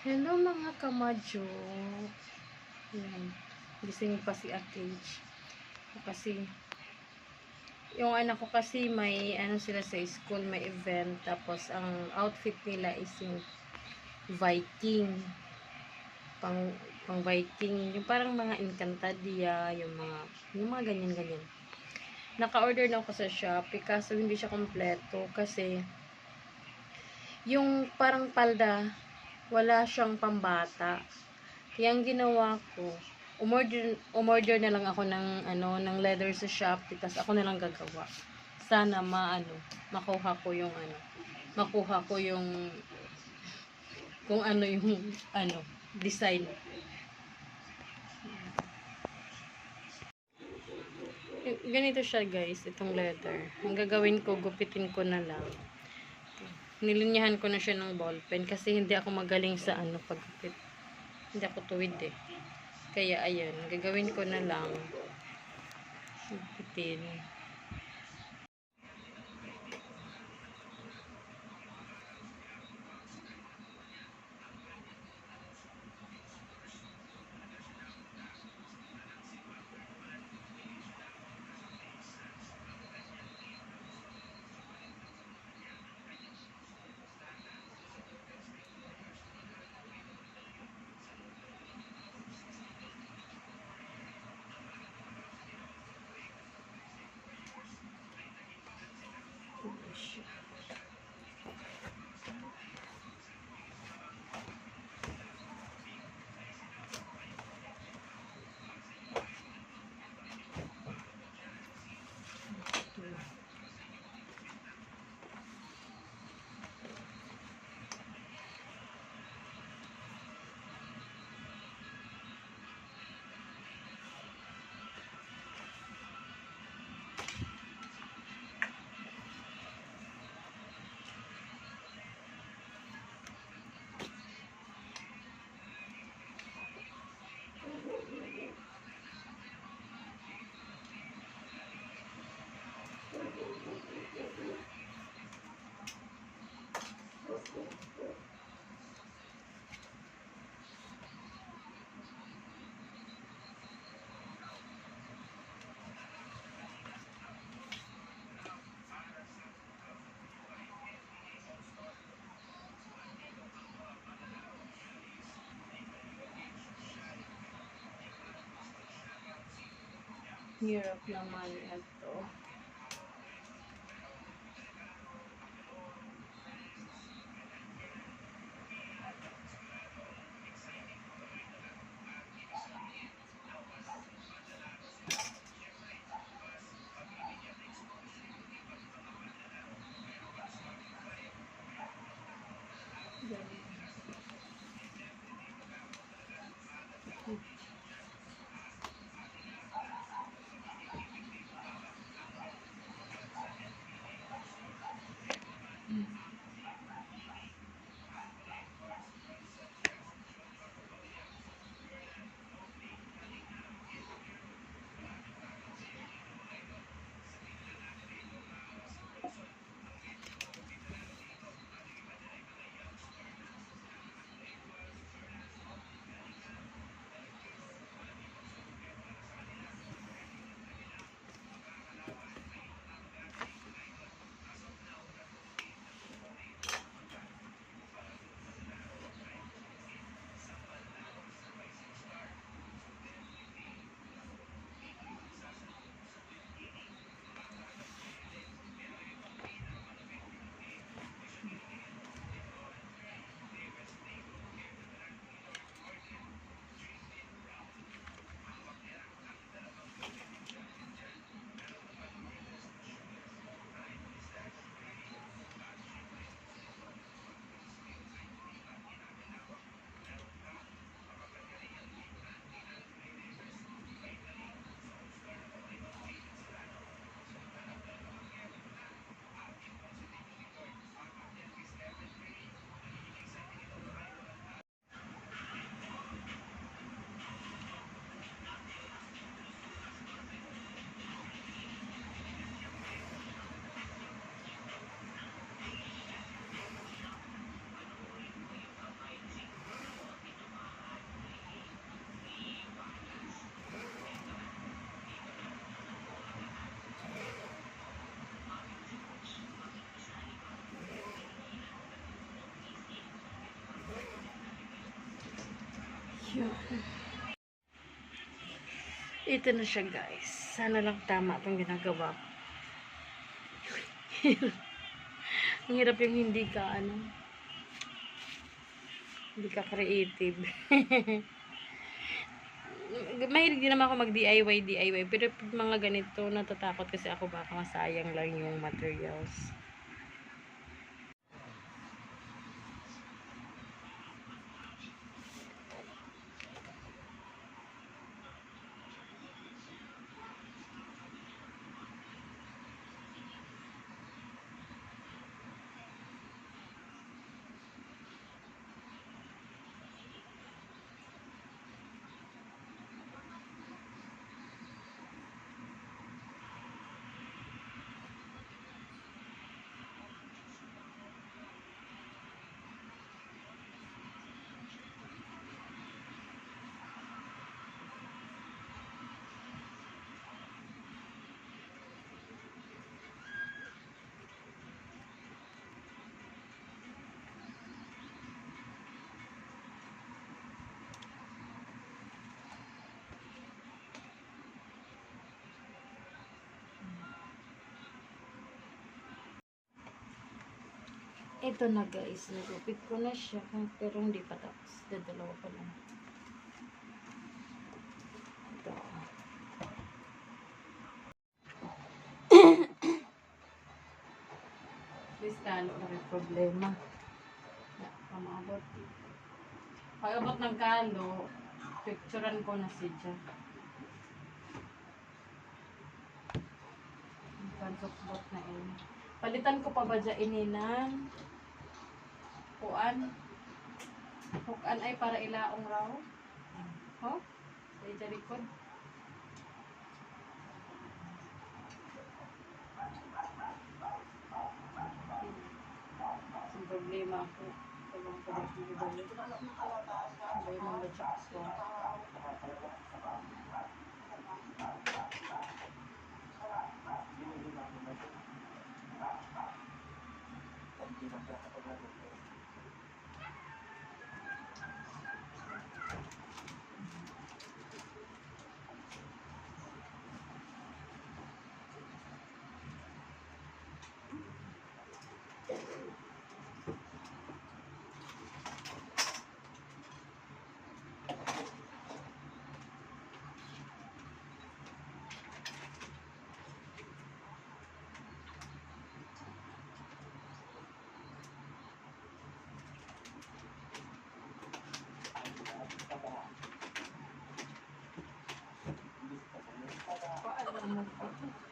Hello mga kamadyo. Yan. Gising pa si Akage. Kasi, yung anak ko kasi may, ano sila sa school, may event. Tapos, ang outfit nila is yung Viking. Pang, pang Viking. Yung parang mga Encantadia, yung mga, yung mga ganyan-ganyan. Naka-order na ako sa Shopee, kaso hindi siya kompleto. Kasi, yung parang palda, wala siyang pambata. Kaya ang ginawa ko, umorder, umorder na lang ako ng, ano, ng leather sa Shopee, tapos ako na lang gagawa. Sana maano, makuha ko yung ano, makuha ko yung kung ano yung ano, design. Ganito siya guys, itong leather. Ang gagawin ko, gupitin ko na lang nilinyahan ko na siya ng ballpen kasi hindi ako magaling sa ano paggupit. Hindi ako tuwid eh. Kaya ayan, gagawin ko na lang. Gupitin. Hirap naman ito. Gracias. Ito na siya guys. Sana lang tama itong ginagawa ko. Ang hirap yung hindi ka ano. Hindi ka creative. Mahilig din naman ako mag DIY, DIY. Pero mga ganito, natatakot kasi ako baka masayang lang yung materials. Ito na guys, nagupit ko na siya, pero hindi pa tapos. Dadalawa pa lang. Ito. Please talo na rin problema. Pamabot. Pag abot ng kalo, picturean ko na si Jack. Pansok-bot na eh. Palitan ko pa ba dyan ininan? Kuan? Hukan ay para ilaong raw? Ho? Sa ija likod? Ang problema ako. Tabang ko ba na ko. Paano mo ba? Kasi doon doon doon doon kapag mga pamilya